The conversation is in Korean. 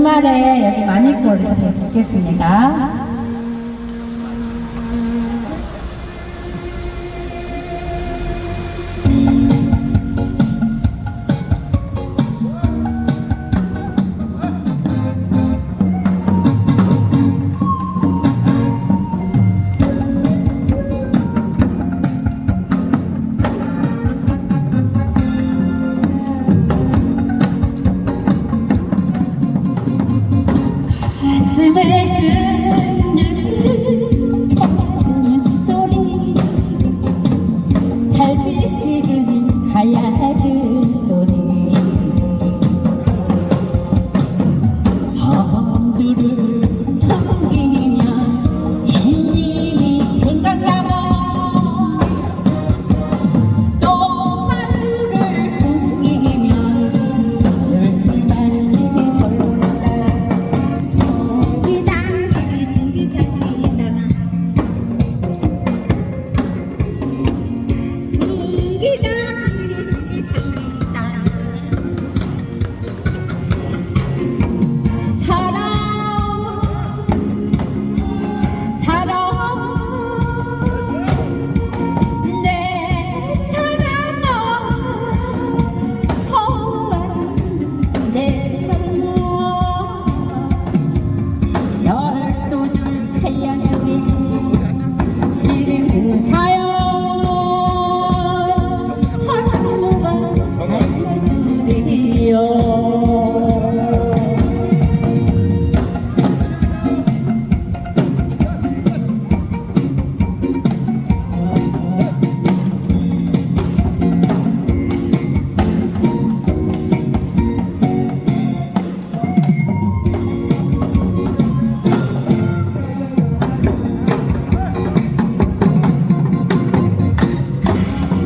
주말에 여기 마니골에서 뵙겠습니다. 가슴에 든 열린 소리. 달빛이 가야 돼